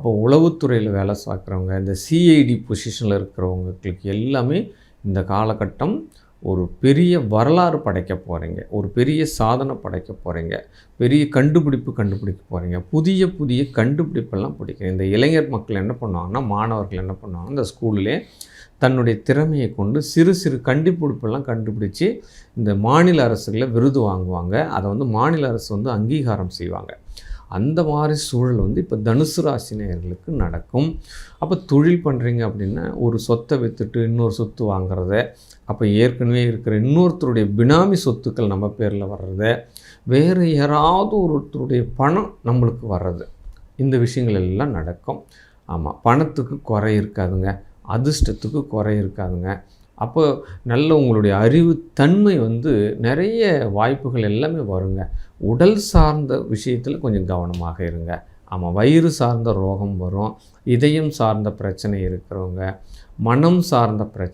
அப்போ உளவுத்துறையில் வேலை பார்க்குறவங்க இந்த சிஐடி பொசிஷனில் இருக்கிறவங்களுக்கு எல்லாமே இந்த காலகட்டம் ஒரு பெரிய வரலாறு படைக்க போகிறீங்க ஒரு பெரிய சாதனை படைக்க போகிறீங்க பெரிய கண்டுபிடிப்பு கண்டுபிடிக்க போகிறீங்க புதிய புதிய கண்டுபிடிப்பெல்லாம் பிடிக்கிறீங்க. இந்த இளைஞர் மக்கள் என்ன பண்ணுவாங்கன்னா மாணவர்கள் என்ன பண்ணுவாங்க இந்த ஸ்கூல்லே தன்னுடைய திறமையை கொண்டு சிறு சிறு கண்டுபிடிப்பெல்லாம் கண்டுபிடிச்சு இந்த மாநில அரசுகளை விருது வாங்குவாங்க. அதை வந்து மாநில அரசு வந்து அங்கீகாரம் செய்வாங்க. அந்த மாதிரி சூழல் வந்து இப்போ தனுசு ராசி நேயர்களுக்கு நடக்கும். அப்போ தொழில் பண்ணுறீங்க அப்படின்னா ஒரு சொத்தை விற்றுட்டு இன்னொரு சொத்து வாங்குறத அப்போ ஏற்கனவே இருக்கிற இன்னொருத்தருடைய பினாமி சொத்துக்கள் நம்ம பேரில் வர்றது வேறு யாராவது ஒருத்தருடைய பணம் நம்மளுக்கு வர்றது. இந்த விஷயங்கள் எல்லாம் நடக்கும். ஆமாம் பணத்துக்கு குறை இருக்காதுங்க. அதிர்ஷ்டத்துக்கு குறை இருக்காதுங்க. அப்போ நல்ல உங்களுடைய அறிவு தன்மை வந்து நிறைய வாய்ப்புகள் எல்லாமே வருங்க. உடல் சார்ந்த விஷயத்தில் கொஞ்சம் கவனமாக இருங்க. ஆமாம் வயிறு சார்ந்த ரோகம் வரும். இதயம் சார்ந்த பிரச்சனை இருக்கிறவங்க மனம் சார்ந்த பிரச்சனை